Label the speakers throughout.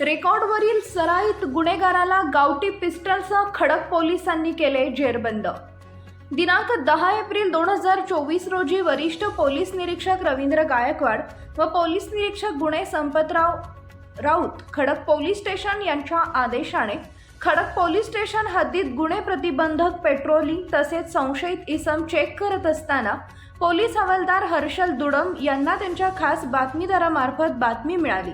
Speaker 1: रेकॉर्डवरील सराईत गुन्हेगाराला गावठी पिस्टलसह खडक पोलिसांनी केले जेरबंद. दिनांक दहा एप्रिल दोन हजार चोवीस रोजी वरिष्ठ पोलीस निरीक्षक रवींद्र गायकवाड व पोलीस निरीक्षक गुन्हे संपतराव राऊत खडक पोलीस स्टेशन यांच्या आदेशाने खडक पोलीस स्टेशन हद्दीत गुन्हे प्रतिबंधक पेट्रोलिंग तसेच संशयित इसम चेक करत असताना पोलीस हवालदार हर्षल दुडम यांना त्यांच्या खास बातमीदारामार्फत बातमी मिळाली.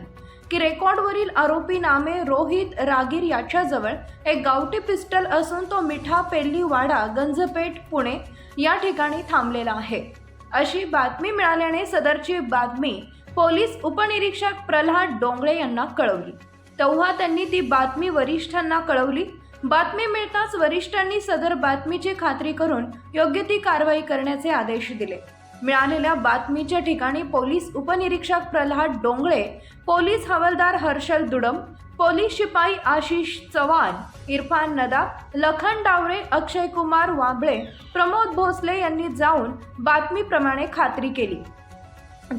Speaker 1: की रेकॉर्डवरील आरोपी नामे रोहित रागीर याच्याजवळ एक गावठी पिस्टल असून तो मिठा पेल्लीवाडा गंजपेठ पुणे या ठिकाणी थांबलेला आहे. अशी बातमी मिळाल्याने सदरची बातमी पोलीस उपनिरीक्षक प्रल्हाद डोंगळे यांना कळवली. तेव्हा त्यांनी ती बातमी वरिष्ठांना कळवली. बातमी मिळताच वरिष्ठांनी सदर बातमीची खात्री करून योग्य ती कारवाई करण्याचे आदेश दिले. मिळालेल्या बातमीच्या ठिकाणी पोलीस उपनिरीक्षक प्रल्हाद डोंगळे पोलीस हवालदार हर्षल दुडम पोलीस शिपाई आशिष चव्हाण इरफान नदा लखन डावरे अक्षय कुमार वाबळे प्रमोद भोसले यांनी जाऊन बातमीप्रमाणे खात्री केली.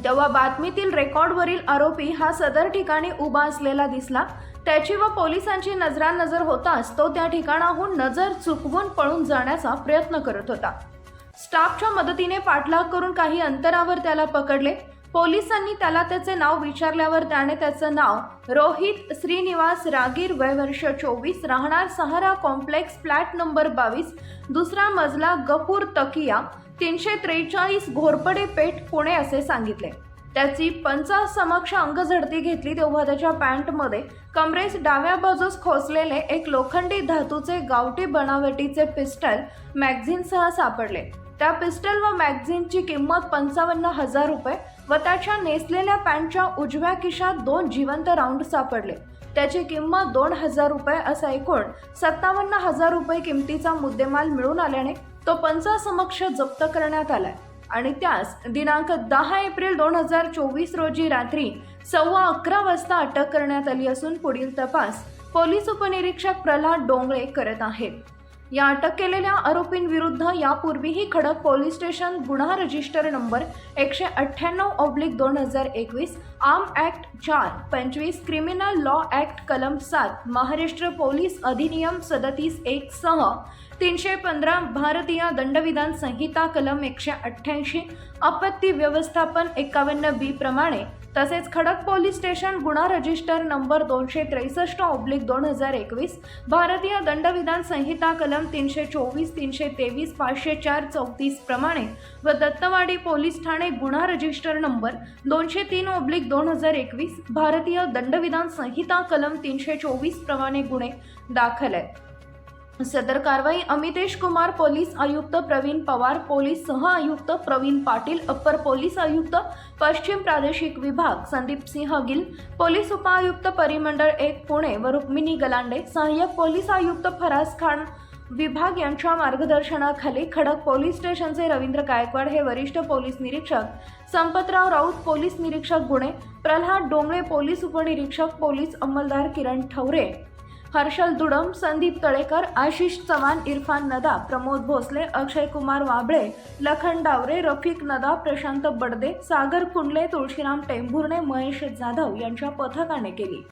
Speaker 1: तेव्हा बातमीतील रेकॉर्डवरील आरोपी हा सदर ठिकाणी उभा असलेला दिसला. त्याची व पोलिसांची नजरानजर होताच तो त्या ठिकाणाहून नजर चुकवून पळून जाण्याचा प्रयत्न करत होता. स्टाफच्या मदतीने पाठलाग करून काही अंतरावर त्याला पकडले. पोलिसांनी त्याला त्याचे नाव विचारल्यावर त्याने त्याचं नाव रोहित श्रीनिवास रागीर वय वर्ष चोवीस राहणार सहारा कॉम्प्लेक्स फ्लॅट नंबर बावीस दुसरा मजला गपूर तकिया तीनशे त्रेचाळीस घोरपडे पेठ पुणे असे सांगितले. त्याची पंचा समक्ष अंग अंगझडती घेतली तेव्हा त्याच्या पॅन्टमध्ये कमरेस डाव्या बाजूस खोचलेले एक लोखंडी धातूचे गावठी बनावटीचे पिस्टल मॅगझिनसह सापडले. त्या पिस्टल व मॅगझिनची किंमत पंचावन्न हजार रुपये व त्याच्या नेसलेल्या पॅन्टच्या उजव्या खिशात दोन जिवंत राऊंड सापडले. त्याची किंमत दोन हजार रुपये असा एकूण सत्तावन्न हजार रुपये किमतीचा मुद्देमाल मिळून आल्याने तो पंचासमक्ष जप्त करण्यात आलाय. आणि त्यास दिनांक दहा एप्रिल दोन हजार चोवीस रोजी रात्री सव्वा अकरा वाजता अटक करण्यात आली असून पुढील तपास पोलीस उपनिरीक्षक प्रल्हाद डोंगळे करत आहेत. या अटक केलेल्या आरोपींविरुद्ध यापूर्वीही खडक पोलीस स्टेशन गुन्हा रजिस्टर नंबर एकशे अठ्ठ्याण्णव ऑब्लिक दोन हजार एकवीस आर्म ॲक्ट चार पंचवीस क्रिमिनल लॉ ॲक्ट कलम सात महाराष्ट्र पोलीस अधिनियम सदतीस एक सह तीनशे पंधरा भारतीय दंडविधान संहिता कलम एकशे अठ्ठ्याऐंशी आपत्ती व्यवस्थापन एकावन्न बी प्रमाणे तसेच खडक पोलीस स्टेशन गुन्हा रजिस्टर नंबर दोनशे त्रेसष्ट ऑब्लिक दोन हजार एकवीस भारतीय दंडविधान संहिता कलम तीनशे चोवीस तीनशे तेवीस पाचशे चार चौतीस प्रमाणे व दत्तवाडी पोलीस ठाणे गुन्हा रजिस्टर नंबर दोनशे तीन ऑब्लिक दोन हजार एकवीस भारतीय दंडविधान संहिता कलम तीनशे चोवीस प्रमाणे गुन्हे दाखल आहेत. सदर कारवाई अमितेश कुमार पोलीस आयुक्त प्रवीण पवार पोलीस सह आयुक्त प्रवीण पाटील अप्पर पोलीस आयुक्त पश्चिम प्रादेशिक विभाग संदीप सिंह गिल पोलीस उपआयुक्त परिमंडळ एक पुणे व रुक्मिणी गलांडे सहाय्यक पोलीस आयुक्त फराज खान विभाग यांच्या मार्गदर्शनाखाली खडक पोलीस स्टेशनचे रवींद्र गायकवाड हे वरिष्ठ पोलीस निरीक्षक संपतराव राऊत पोलीस निरीक्षक गुणे प्रल्हाद डोंगळे पोलीस उपनिरीक्षक पोलीस अंमलदार किरण ठवरे हर्षल दुडम संदीप तळेकर आशिष चव्हाण इरफान नदा प्रमोद भोसले अक्षय कुमार वाबळे लखन डावरे रफिक नदा प्रशांत बडदे सागर कुंडले तुळशीराम टेंभुर्णे महेश जाधव यांच्या पथकाने केली.